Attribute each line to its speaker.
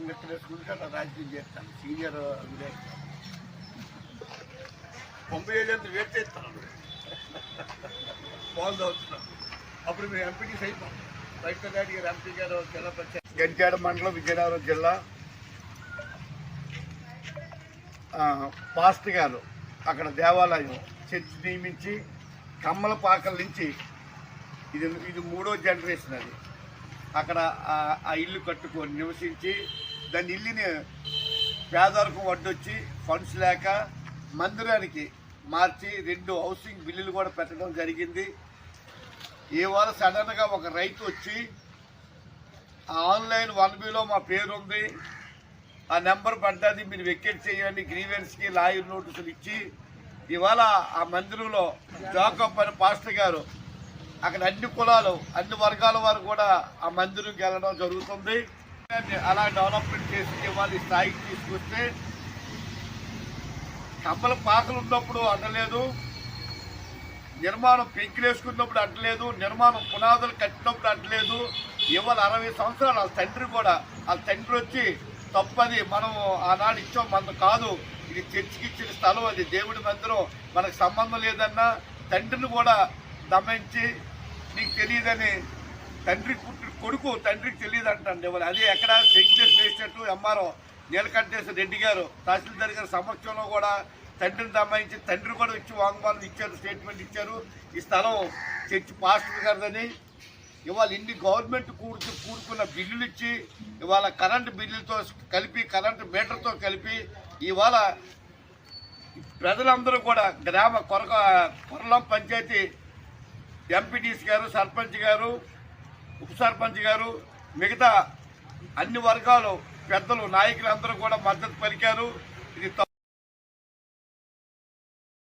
Speaker 1: నెత్తలేసుకుంటే అలా రాజకీయం చేస్తాను సీనియర్ విలేకరు. తొంభై ఏళ్ళు ఎంత వెయిట్ చేస్తాను బాల్ అవుతున్నాను అప్పుడు మీరు ఎంపీటీస్ అయిపోయాం రైతు గారి గారు ఎంపీ గారు జిల్లా పంచాయతీ గంజాడ మండలం విజయనగరం జిల్లా పాస్ట్ గారు అక్కడ దేవాలయం చర్చి నియమించి కమ్మలపాకల నుంచి ఇది ఇది మూడో జనరేషన్ అది అక్కడ ఆ- ఇల్లు కట్టుకొని నివసించి దాని ఇల్లుని పేదరికం వడ్డొచ్చి ఫండ్స్ లేక మందిరానికి మార్చి రెండు హౌసింగ్ బిల్లులు కూడా పెట్టడం జరిగింది. ఇవాళ సడన్గా ఒక రైతు వచ్చి ఆ ఆన్లైన్ వన్ బిలో మా పేరు ఉంది ఆ నెంబర్ పడ్డది మీరు వెకెట్ చేయండి గ్రీవెన్స్కి లాయర్ నోటీసులు ఇచ్చి ఇవాళ ఆ మందిరంలో జోకప్ అని పాస్టర్ గారు అక్కడ అన్ని కులాలు అన్ని వర్గాల వారు కూడా ఆ మందిరంకి వెళ్ళడం జరుగుతుంది. అలా డెవలప్మెంట్ చేసి ఇవాళ స్థాయికి తీసుకొస్తే. కమ్మల పాకలు ఉన్నప్పుడు అనలేదు నిర్మాణం పెంకులు వేసుకున్నప్పుడు అంటలేదు. నిర్మాణం పునాదులు కట్టినప్పుడు అంటలేదు. ఇవాళ అరవై సంవత్సరాలు వాళ్ళ తండ్రి కూడా వాళ్ళ తండ్రి వచ్చి తప్పది మనం ఆనాడు ఇచ్చాం మన కాదు. ఇది చర్చికి ఇచ్చిన స్థలం అది దేవుడి మందిరం. మనకు సంబంధం లేదన్నా తండ్రిని కూడా దమించి నీకు తెలియదని తండ్రి పుట్టిన కొడుకు తండ్రికి తెలియదు అంటాను ఎవరు అది ఎక్కడ సెంక్షన్ వేసినట్టు ఎంఆర్ఓ నీలకంఠేశ్వర రెడ్డి గారు తహసీల్దార్ గారి సమక్షంలో కూడా తండ్రిని దమ్మాయించి తండ్రి కూడా ఇచ్చి వాంగ్మానం ఇచ్చారు స్టేట్మెంట్ ఇచ్చారు. ఈ స్థలం చర్చి పాస్టర్ గారిదని ఇవాళ ఇన్ని గవర్నమెంట్ కూర్చు కూడుకున్న బిల్లులు ఇచ్చి ఇవాళ కరెంటు బిల్లులతో కలిపి కరెంటు మీటర్తో కలిపి ఇవాళ ప్రజలందరూ కూడా గ్రామ కొరక కొరలం పంచాయతీ ఎంపీటీసీ గారు సర్పంచ్ గారు ఉప సర్పంచ్ గారు మిగతా అన్ని వర్గాలు పెద్దలు నాయకులందరూ కూడా మద్దతు పలికారు. ఇది